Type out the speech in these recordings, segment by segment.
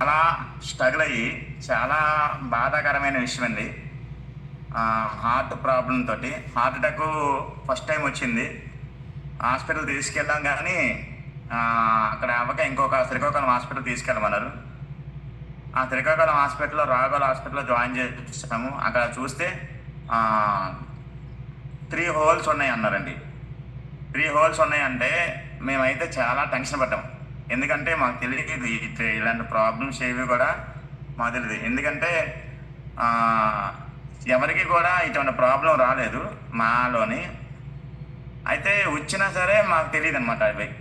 చాలా స్ట్రగుల్ అయ్యి చాలా బాధాకరమైన విషయం అండి. హార్ట్ ప్రాబ్లం తోటి. హార్ట్ అటాక్ ఫస్ట్ టైం వచ్చింది. హాస్పిటల్ తీసుకెళ్ళాం కానీ అక్కడ అవ్వక ఇంకొక శ్రీకాకుళం హాస్పిటల్ తీసుకెళ్ళమన్నారు. ఆ శ్రీకాకుళం హాస్పిటల్లో రాఘోల్ హాస్పిటల్లో జాయిన్ చేసాము. అక్కడ చూస్తే త్రీ హోల్స్ ఉన్నాయి అన్నారండి త్రీ హోల్స్ ఉన్నాయంటే మేమైతే చాలా టెన్షన్ పడ్డాం. ఎందుకంటే మాకు తెలియదు ఇది- ఇలాంటి ప్రాబ్లమ్స్ ఏవి కూడా మాకు తెలియదు ఎందుకంటే ఎవరికి కూడా ఇటువంటి ప్రాబ్లం రాలేదు మాలోని. అయితే వచ్చినా సరే మాకు తెలియదు అనమాట అవి.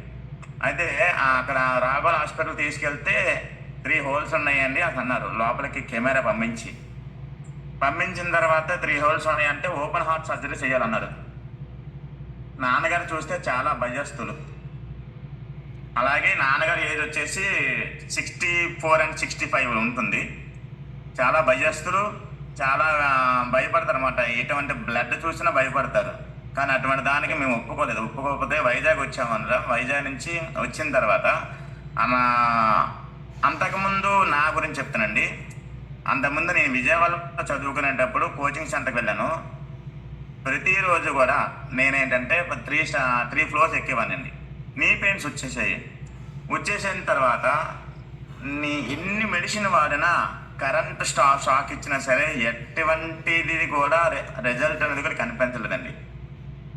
అయితే అక్కడ రాఘోల్ హాస్పిటల్ తీసుకెళ్తే త్రీ హోల్స్ ఉన్నాయండి అని అన్నారు. లోపలికి కెమెరా పంపించి. పంపించిన తర్వాత త్రీ హోల్స్ ఉన్నాయంటే ఓపెన్ హార్ట్ సర్జరీ చేయాలన్నారు. నాన్నగారు చూస్తే చాలా భయస్తులు. అలాగే నాన్నగారి ఏజ్ వచ్చేసి sixty four and sixty five ఉంటుంది. చాలా భయస్తులు చాలా భయపడతారు అనమాట ఎటువంటి బ్లడ్ చూసినా భయపడతారు. కానీ అటువంటి దానికి మేము ఒప్పుకోలేదు. ఒప్పుకోకపోతే వైజాగ్ వచ్చామన్నరా వైజాగ్ నుంచి వచ్చిన తర్వాత ఆమె అంతకుముందు నా గురించి చెప్తానండి. అంతకుముందు నేను విజయవాడలో చదువుకునేటప్పుడు కోచింగ్ సెంటర్కి వెళ్ళాను. ప్రతిరోజు కూడా నేనేంటంటే ఒక త్రీ స్టా త్రీ ఫ్లోర్స్ ఎక్కేవానండి నీ పెయిన్స్ వచ్చేసాయి. వచ్చేసిన తర్వాత నీ ఎన్ని మెడిసిన్ వాడినా కరెంట్ స్టా షాక్ ఇచ్చినా సరే ఎటువంటిది కూడా రిజల్ట్ అనేది కూడా కనిపించలేదండి.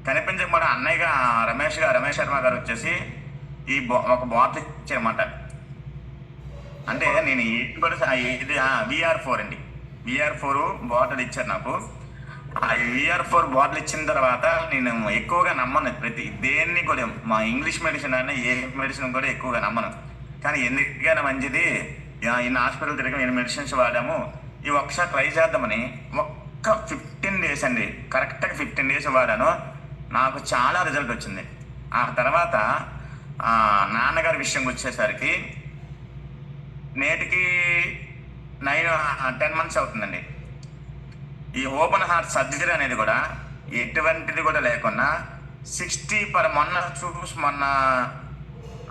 కనిపించకపోతే అన్నయ్య రమేష్ గారు రమేష్ శర్మ గారు వచ్చేసి ఈ బా- ఒక బాటిల్ ఇచ్చారన్నమాట అంటే నేను ఏది కూడా ఇది విఆర్ ఫోర్ అండి. విఆర్ ఫోర్ బాటిల్ ఇచ్చారు నాకు. ఆ యూఆర్ ఫోర్ బాటిల్ ఇచ్చిన తర్వాత నేను ఎక్కువగా నమ్మను. ప్రతి దేన్ని కూడా మా ఇంగ్లీష్ మెడిసిన్ అయినా ఏ మెడిసిన్ కూడా ఎక్కువగా నమ్మను. కానీ ఎందుకైనా మంచిది ఈయన ఇన్ని హాస్పిటల్ తిరిగి ఎన్ని మెడిసిన్స్ వాడాము. ఇవి ఒకసారి ట్రై చేద్దామని ఒక్క ఫిఫ్టీన్ డేస్ అండి కరెక్ట్గా ఫిఫ్టీన్ డేస్ వాడాను. నాకు చాలా రిజల్ట్ వచ్చింది. ఆ తర్వాత నాన్నగారి విషయం వచ్చేసరికి నేటికి నైన్ టెన్ మంత్స్ అవుతుందండి. ఈ ఓపెన్ హార్ట్ సర్జరీ అనేది కూడా ఎటువంటిది కూడా లేకుండా సిక్స్టీ పర్ మొన్న చూసి మొన్న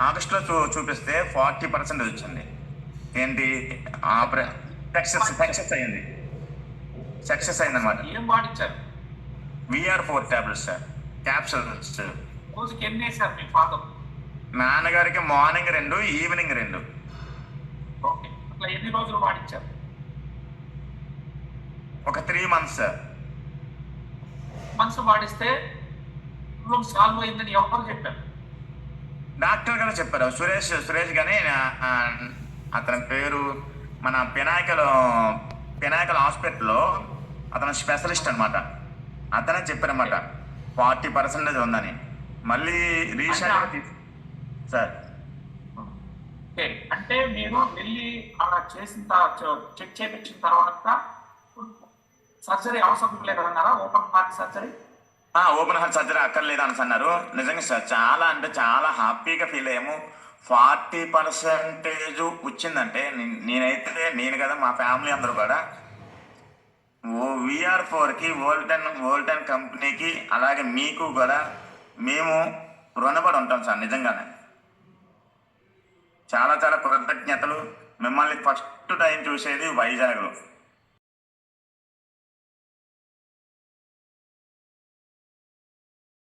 ఆగస్టులో చూ చూపిస్తే ఫార్టీ పర్సెంట్ వచ్చింది. ఏంటి? ఆపరే సక్సెస్ సక్సెస్ అయింది. సక్సెస్ అయిందన్నమాట. ఏం వాడించారు V R four tablets sir. Capsules. రోజుకి ఎన్ని వేసారు మీ ఫాదర్? నాన్నగారికి మార్నింగ్ రెండు ఈవినింగ్ రెండు. ఓకే. అట్లా ఎన్ని రోజులు వాడించారు ఒక త్రీ మంత్స్ వాడిస్తే ప్రాబ్లం సాల్వ్ అయిందని ఎవరు చెప్పారు? డాక్టర్ గారు చెప్పారు. సురేష్ సురేష్ గాని అతని పేరు మన పినాకల పినాకల హాస్పిటల్లో అతను స్పెషలిస్ట్ అనమాట అతనే చెప్పారన్నమాట. ఫార్టీ పర్సెంటేజ్ ఉందని. మళ్ళీ రీసెంట్ సార్. ఓకే. అంటే మీరు వెళ్ళి అలా చేసిన తర్వాత చెక్ చేయించిన తర్వాత సర్జరీ అవసరం లేదన్నారా open heart surgery? Open heart surgery అక్కర్లేదు అని అన్నారు నిజంగా సార్ చాలా అంటే చాలా హ్యాపీగా ఫీల్ అయ్యాము. ఫార్టీ పర్సెంటేజ్ వచ్చిందంటే నేనైతే నేను కదా మా ఫ్యామిలీ అందరూ కూడా. ఓ విఆర్ ఫోర్కి వోల్టన్ వోల్టన్ కంపెనీకి అలాగే మీకు కూడా మేము రుణపడి ఉంటాం సార్ నిజంగానే. చాలా చాలా కృతజ్ఞతలు. మిమ్మల్ని ఫస్ట్ టైం చూసేది వైజాగ్లో.